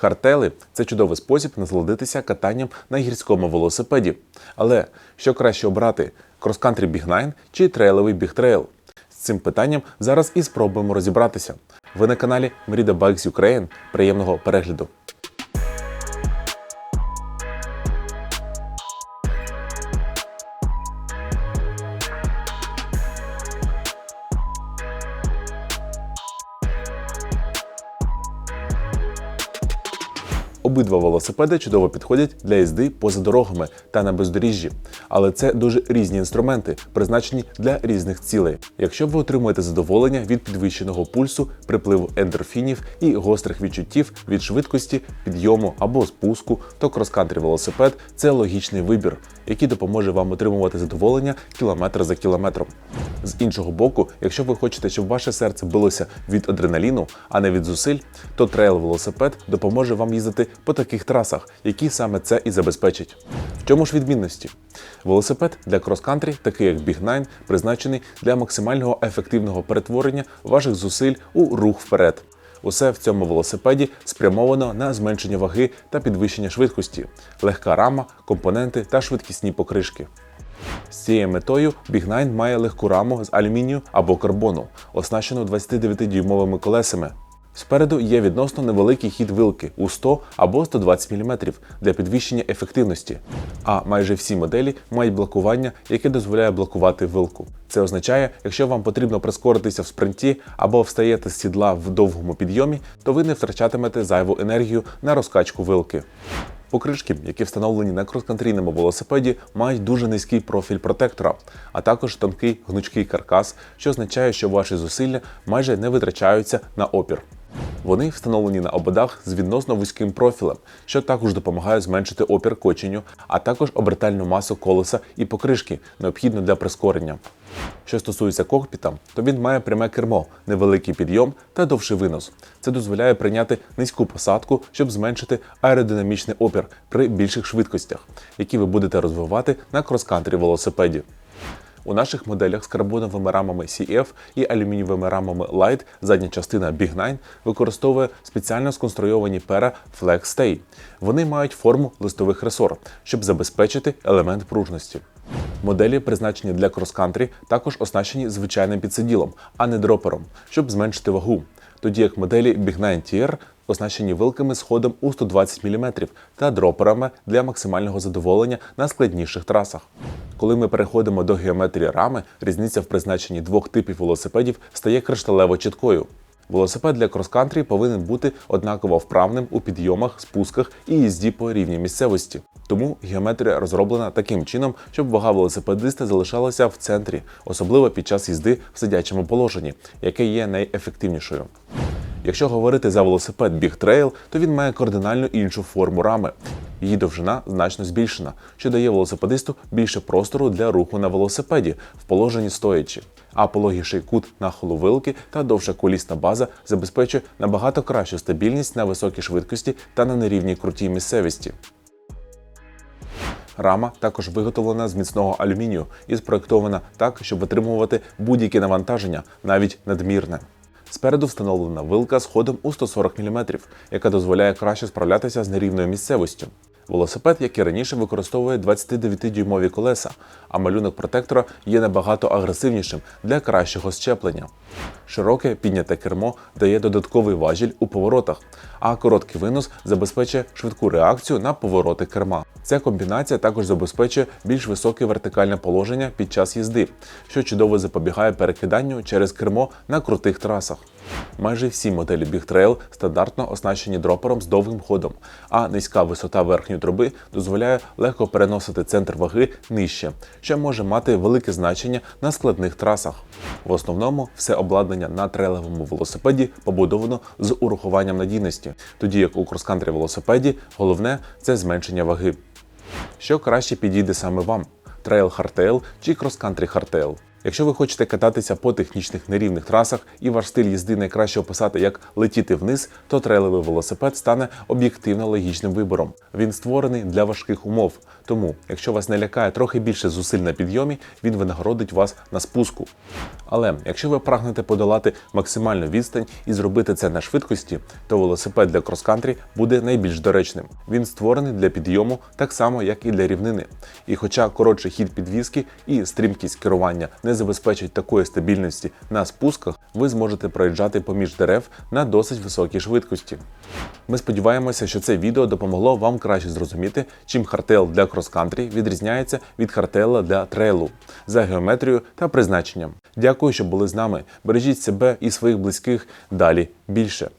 Хартели це чудовий спосіб насолодитися катанням на гірському велосипеді. Але що краще обрати крос-кантрі Big чи трейловий бігтрейл? З цим питанням зараз і спробуємо розібратися. Ви на каналі Merida Bikes Ukraine. Приємного перегляду! Обидва велосипеди чудово підходять для їзди поза дорогами та на бездоріжжі, але це дуже різні інструменти, призначені для різних цілей. Якщо ви отримуєте задоволення від підвищеного пульсу, припливу ендорфінів і гострих відчуттів від швидкості, підйому або спуску, то крос-кантрі велосипед це логічний вибір, який допоможе вам отримувати задоволення кілометр за кілометром. З іншого боку, якщо ви хочете, щоб ваше серце билося від адреналіну, а не від зусиль, то трейл-велосипед допоможе вам їздити по таких трасах, які саме це і забезпечать. В чому ж відмінності? Велосипед для крос-кантрі, такий як Big Nine, призначений для максимального ефективного перетворення ваших зусиль у рух вперед. Усе в цьому велосипеді спрямовано на зменшення ваги та підвищення швидкості, легка рама, компоненти та швидкісні покришки. З цією метою Big Nine має легку раму з алюмінію або карбону, оснащену 29-дюймовими колесами. Спереду є відносно невеликий хід вилки у 100 або 120 мм для підвищення ефективності. А майже всі моделі мають блокування, яке дозволяє блокувати вилку. Це означає, якщо вам потрібно прискоритися в спринті або встаєте з сідла в довгому підйомі, то ви не втрачатимете зайву енергію на розкачку вилки. Покришки, які встановлені на крос-кантрійному велосипеді, мають дуже низький профіль протектора, а також тонкий гнучкий каркас, що означає, що ваші зусилля майже не витрачаються на опір. Вони встановлені на ободах з відносно вузьким профілем, що також допомагає зменшити опір коченню, а також обертальну масу колеса і покришки, необхідну для прискорення. Що стосується кокпіта, то він має пряме кермо, невеликий підйом та довший винос. Це дозволяє прийняти низьку посадку, щоб зменшити аеродинамічний опір при більших швидкостях, які ви будете розвивати на крос-кантрі велосипеді. У наших моделях з карбоновими рамами CF і алюмінієвими рамами Light задня частина Big Nine використовує спеціально сконструйовані пера Flex Stay. Вони мають форму листових ресор, щоб забезпечити елемент пружності. Моделі, призначені для крос-кантрі, також оснащені звичайним підсиділом, а не дропером, щоб зменшити вагу. Тоді як моделі Big 9 TR оснащені вилками з ходом у 120 мм та дроперами для максимального задоволення на складніших трасах. Коли ми переходимо до геометрії рами, різниця в призначенні двох типів велосипедів стає кришталево чіткою. Велосипед для крос-кантрі повинен бути однаково вправним у підйомах, спусках і їзді по рівній місцевості. Тому геометрія розроблена таким чином, щоб вага велосипедиста залишалася в центрі, особливо під час їзди в сидячому положенні, яке є найефективнішою. Якщо говорити за велосипед Trail, то він має кардинально іншу форму рами. Її довжина значно збільшена, що дає велосипедисту більше простору для руху на велосипеді в положенні стоячи. А пологіший кут нахилу вилки та довша колісна база забезпечує набагато кращу стабільність на високій швидкості та на нерівній крутій місцевості. Рама також виготовлена з міцного алюмінію і спроєктована так, щоб витримувати будь-які навантаження, навіть надмірне. Спереду встановлена вилка з ходом у 140 мм, яка дозволяє краще справлятися з нерівною місцевістю. Велосипед, як і раніше, використовує 29-дюймові колеса, а малюнок протектора є набагато агресивнішим для кращого щеплення. Широке підняте кермо дає додатковий важіль у поворотах, а короткий винос забезпечує швидку реакцію на повороти керма. Ця комбінація також забезпечує більш високе вертикальне положення під час їзди, що чудово запобігає перекиданню через кермо на крутих трасах. Майже всі моделі Big Trail стандартно оснащені дропером з довгим ходом, а низька висота верхньої труби дозволяє легко переносити центр ваги нижче, що може мати велике значення на складних трасах. В основному все обладнання на трейловому велосипеді побудовано з урахуванням надійності, тоді як у крос-кантрі велосипеді головне це зменшення ваги. Що краще підійде саме вам: трейл Hardtail чи крос-кантрі Hardtail? Якщо ви хочете кататися по технічних нерівних трасах і ваш стиль їзди найкраще описати як летіти вниз, то трейловий велосипед стане об'єктивно логічним вибором. Він створений для важких умов. Тому, якщо вас не лякає трохи більше зусиль на підйомі, він винагородить вас на спуску. Але якщо ви прагнете подолати максимальну відстань і зробити це на швидкості, то велосипед для крос-кантрі буде найбільш доречним. Він створений для підйому так само, як і для рівнини. І хоча коротший хід підвіски і стрімкість керування не забезпечать такої стабільності на спусках, ви зможете проїжджати поміж дерев на досить високій швидкості. Ми сподіваємося, що це відео допомогло вам краще зрозуміти, чим хардтейл для крос-кантрі відрізняється від хардтейла для трейлу за геометрією та призначенням. Дякую, що були з нами. Бережіть себе і своїх близьких далі більше.